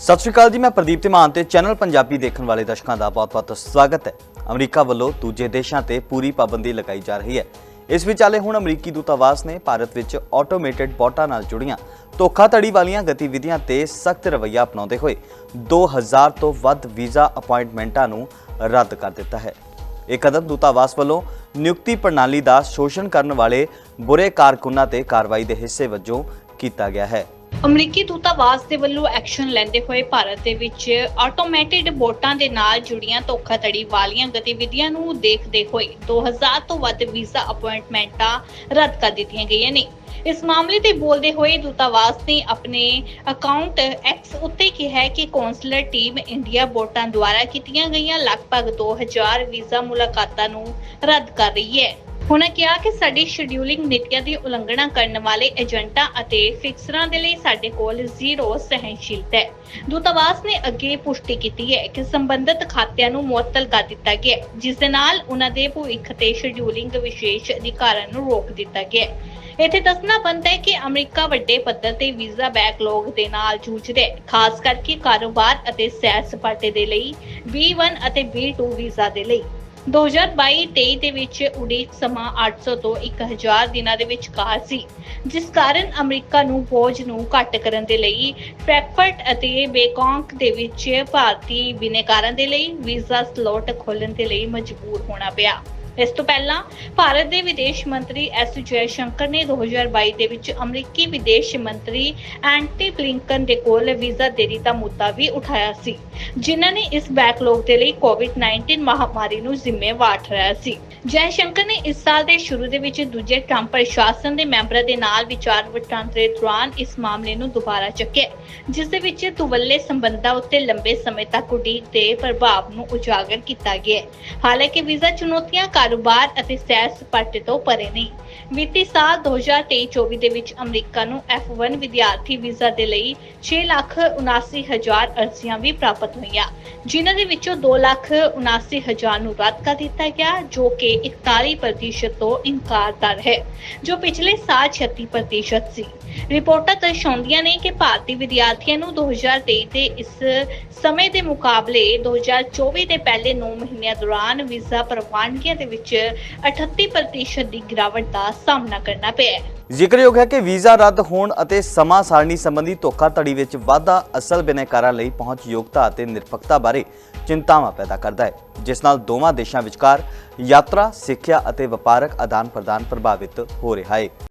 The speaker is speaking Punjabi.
ਸਤਿ ਸ਼੍ਰੀ ਅਕਾਲ ਜੀ, ਮੈਂ ਪ੍ਰਦੀਪ ਧੀਮਾਨ ਤੇ ਚੈਨਲ ਪੰਜਾਬੀ ਦੇਖਣ ਵਾਲੇ ਦਰਸ਼ਕਾਂ ਦਾ ਬਹੁਤ-ਬਹੁਤ ਸਵਾਗਤ ਹੈ। ਅਮਰੀਕਾ ਵੱਲੋਂ ਦੂਜੇ ਦੇਸ਼ਾਂ ਤੇ ਪੂਰੀ ਪਾਬੰਦੀ ਲਗਾਈ ਜਾ ਰਹੀ ਹੈ। ਇਸ ਵਿਚਾਲੇ ਹੁਣ ਅਮਰੀਕੀ ਦੂਤਾਵਾਸ ਨੇ ਭਾਰਤ ਵਿੱਚ ਆਟੋਮੇਟਿਡ ਬੋਟਾਂ ਨਾਲ ਜੁੜੀਆਂ ਧੋਖਾਧੜੀ ਵਾਲੀਆਂ ਗਤੀਵਿਧੀਆਂ ਤੇ ਸਖਤ ਰਵੱਈਆ ਅਪਣਾਉਂਦੇ ਹੋਏ 2000 ਤੋਂ ਵੱਧ ਵੀਜ਼ਾ ਅਪਾਇੰਟਮੈਂਟਾਂ ਨੂੰ ਰੱਦ ਕਰ ਦਿੱਤਾ ਹੈ। ਇਹ ਕਦਮ ਦੂਤਾਵਾਸ ਵੱਲੋਂ ਨਿਯੁਕਤੀ ਪ੍ਰਣਾਲੀ ਦਾ ਸ਼ੋਸ਼ਣ ਕਰਨ ਵਾਲੇ ਬੁਰੇ ਕਾਰਕੁਨਾਂ ਤੇ ਕਾਰਵਾਈ ਦੇ ਹਿੱਸੇ ਵਜੋਂ ਕੀਤਾ ਗਿਆ ਹੈ। ਅਮਰੀਕੀ ਦੂਤਾਵਾਸ ਦੇ ਵੱਲੋਂ ਐਕਸ਼ਨ ਲੈਂਦੇ ਹੋਏ ਭਾਰਤ ਦੇ ਵਿੱਚ ਆਟੋਮੈਟਿਡ ਵੋਟਾਂ ਦੇ ਨਾਲ ਜੁੜੀਆਂ ਧੋਖਾਧੜੀ ਵਾਲੀਆਂ ਗਤੀਵਿਧੀਆਂ ਨੂੰ ਦੇਖਦੇ ਹੋਏ 2000 ਤੋਂ ਵੱਧ ਵੀਜ਼ਾ ਅਪਾਇੰਟਮੈਂਟਾਂ ਰੱਦ ਕਰ ਦਿੱਤੀਆਂ ਗਈਆਂ ਨੇ। ਇਸ ਮਾਮਲੇ ਤੇ ਬੋਲਦੇ ਹੋਏ ਦੂਤਾਵਾਸ ਨੇ ਆਪਣੇ ਅਕਾਊਂਟ ਐਕਸ ਉੱਤੇ ਕਿਹਾ ਕਿ ਕੌਂਸਲਰ ਟੀਮ ਇੰਡੀਆ ਬੋਟਾਂ ਦੁਆਰਾ ਕੀਤੀਆਂ ਗਈਆਂ ਲਗਭਗ 2000 ਵੀਜ਼ਾ ਮੁਲਾਕਾਤਾਂ ਨੂੰ ਰੱਦ ਕਰ ਰਹੀ ਹੈ। ਉਹਨਾਂ ਕਿਹਾ ਕਿ ਸਾਡੀ ਸ਼ਡਿਊਲਿੰਗ ਨੀਤੀਆਂ ਦੀ ਉਲੰਘਣਾ ਕਰਨ ਵਾਲੇ ਏਜੰਟਾਂ ਅਤੇ ਫਿਕਸਰਾਂ ਦੇ ਲਈ ਸਾਡੇ ਕੋਲ ਜ਼ੀਰੋ ਸਹਿਣਸ਼ੀਲਤਾ ਹੈ। ਦੂਤਾਵਾਸ ਨੇ ਅੱਗੇ ਪੁਸ਼ਟੀ ਕੀਤੀ ਹੈ ਕਿ ਸੰਬੰਧਿਤ ਖਾਤਿਆਂ ਨੂੰ ਮੁਅੱਤਲ ਕਰ ਦਿੱਤਾ ਗਿਆ ਹੈ, ਜਿਸ ਦੇ ਨਾਲ ਉਹਨਾਂ ਦੇ ਭਵਿੱਖ ਤੇ ਸ਼ਡਿਊਲਿੰਗ ਵਿਸ਼ੇਸ਼ ਅਧਿਕਾਰਾਂ ਨੂੰ ਰੋਕ ਦਿੱਤਾ ਗਿਆ ਹੈ। ਇੱਥੇ ਦੱਸਣਾ ਬਣਦਾ ਹੈ ਕਿ ਅਮਰੀਕਾ ਵੱਡੇ ਪੱਧਰ ਤੇ ਵੀਜ਼ਾ ਬੈਕਲੌਗ ਦੇ ਨਾਲ ਜੂਝ ਰਿਹਾ ਹੈ ਖਾਸ ਕਰਕੇ ਕਾਰੋਬਾਰ ਅਤੇ ਸੈਰ ਸਪਾਟੇ ਦੇ ਲਈ B1 ਅਤੇ B2 ਵੀਜ਼ਾ ਦੇ ਲਈ। 2022-23 ਦੇ ਵਿੱਚ ਉਡੀਕ ਸਮਾਂ 800 ਤੋਂ 1000 ਦਿਨਾਂ ਦੇ ਵਿਚਕਾਰ ਸੀ, ਜਿਸ ਕਾਰਨ ਅਮਰੀਕਾ ਨੂੰ ਬੋਝ ਨੂੰ ਘੱਟ ਕਰਨ ਦੇ ਲਈ ਫ੍ਰੈਂਕਫਰਟ ਅਤੇ ਬੇਕੌਂਕ ਦੇ ਵਿੱਚ ਭਾਰਤੀ ਬਿਨੇਕਾਰਾਂ ਦੇ ਲਈ ਵੀਜ਼ਾ ਸਲੋਟ ਖੋਲ੍ਹਣ ਦੇ ਲਈ ਮਜਬੂਰ ਹੋਣਾ ਪਿਆ। ਇਸ ਤੋਂ ਪਹਿਲਾਂ ਭਾਰਤ ਦੇ ਵਿਦੇਸ਼ ਮੰਤਰੀ ਐਸ ਜੈ ਸ਼ੰਕਰ ਨੇ 2022 ਦੇ ਵਿੱਚ ਅਮਰੀਕੀ ਵਿਦੇਸ਼ ਮੰਤਰੀ ਐਂਟੀ ਬਲਿੰਕਨ ਦੇ ਕੋਲ ਵੀਜ਼ਾ ਦੇਰੀ ਦਾ ਮੁੱਦਾ ਵੀ ਉਠਾਇਆ ਸੀ, ਜਿਨ੍ਹਾਂ ਨੇ ਇਸ ਬੈਕਲੌਗ ਦੇ ਲਈ ਕੋਵਿਡ-19 ਮਹਾਮਾਰੀ ਨੂੰ ਜ਼ਿੰਮੇਵਾਰ ਠਹਿਰਾਇਆ ਸੀ। ਜੈ ਸ਼ੰਕਰ ਨੇ ਇਸ ਸਾਲ ਦੇ ਸ਼ੁਰੂ ਦੇ ਵਿੱਚ ਦੂਜੇ ਟਰੰਪ ਪ੍ਰਸ਼ਾਸਨ ਦੇ ਮੈਂਬਰਾਂ ਦੇ ਨਾਲ ਵਿਚਾਰ ਵਟਾਂਦਰੇ ਦੌਰਾਨ ਇਸ ਮਾਮਲੇ ਨੂੰ ਦੁਬਾਰਾ ਚੱਕਿਆ, ਜਿਸ ਦੇ ਵਿੱਚ ਦੁਵੱਲੇ ਸੰਬੰਧਾਂ ਉੱਤੇ ਲੰਬੇ ਸਮੇਂ ਤੱਕ ਉਡੀਕ ਦੇ ਪ੍ਰਭਾਵ ਨੂੰ ਉਜਾਗਰ ਕੀਤਾ ਗਿਆ ਹਾਲਾਂਕਿ ਵੀਜ਼ਾ ਚੁਣੌਤੀਆਂ ਕਾਰੋਬਾਰ ਅਤੇ ਸੈਰ ਸਪਾਟੇ ਤੋਂ ਪਰੇ ਨਹੀਂ। ਵਿੱਤੀ ਸਾਲ 2023-24 ਦੇ ਵਿੱਚ ਅਮਰੀਕਾ ਨੂੰ F1 ਵਿਦਿਆਰਥੀ ਵੀਜ਼ਾ ਦੇ ਲਈ 6,79,000 ਅਰਜ਼ੀਆਂ ਵੀ ਪ੍ਰਾਪਤ ਹੋਈਆਂ ਜਿਨ੍ਹਾਂ ਦੇ ਵਿੱਚੋਂ 2,79,000 ਨੂੰ ਰੱਦ ਕਰ ਦਿੱਤਾ ਗਿਆ ਜੋ ਕਿ 41% ਤੋਂ ਇਨਕਾਰਦਾਰ ਹੈ ਜੋ ਪਿਛਲੇ ਸਾਲ 36% ਸੀ। ਰਿਪੋਰਟਾਂ ਦਰਸਾਉਂਦੀਆਂ ਨੇ ਕਿ ਭਾਰਤੀ ਵਿਦਿਆਰਥੀਆਂ ਨੂੰ 2023 ਦੇ ਇਸ ਸਮੇਂ ਦੇ ਮੁਕਾਬਲੇ 2024 ਦੇ ਪਹਿਲੇ 9 ਮਹੀਨਿਆਂ ਦੌਰਾਨ ਵੀਜ਼ਾ ਪ੍ਰਵਾਨਗੀਆਂ ਦੇ ਵਿੱਚ 38% ਦੀ ਗਿਰਾਵਟ ਦਾ ਸਾਹਮਣਾ ਕਰਨਾ ਪਿਆ ਹੈ। ਜ਼ਿਕਰਯੋਗ ਹੈ ਕਿ ਵੀਜ਼ਾ ਰੱਦ ਹੋਣ ਅਤੇ ਸਮਾਂ ਸਾਰਣੀ ਸੰਬੰਧੀ ਧੋਖਾਧੜੀ ਵਿੱਚ ਵਾਧਾ ਅਸਲ ਬਿਨੈਕਾਰਾਂ ਲਈ ਪਹੁੰਚ ਯੋਗਤਾ ਅਤੇ ਨਿਰਪੱਖਤਾ ਬਾਰੇ ਚਿੰਤਾਵਾਂ ਪੈਦਾ ਕਰਦਾ ਹੈ, ਜਿਸ ਨਾਲ ਦੋਵਾਂ ਦੇਸ਼ਾਂ ਵਿਚਕਾਰ ਯਾਤਰਾ, ਸਿੱਖਿਆ ਅਤੇ ਵਪਾਰਕ ਆਦਾਨ-ਪ੍ਰਦਾਨ ਪ੍ਰਭਾਵਿਤ ਹੋ ਰਿਹਾ ਹੈ।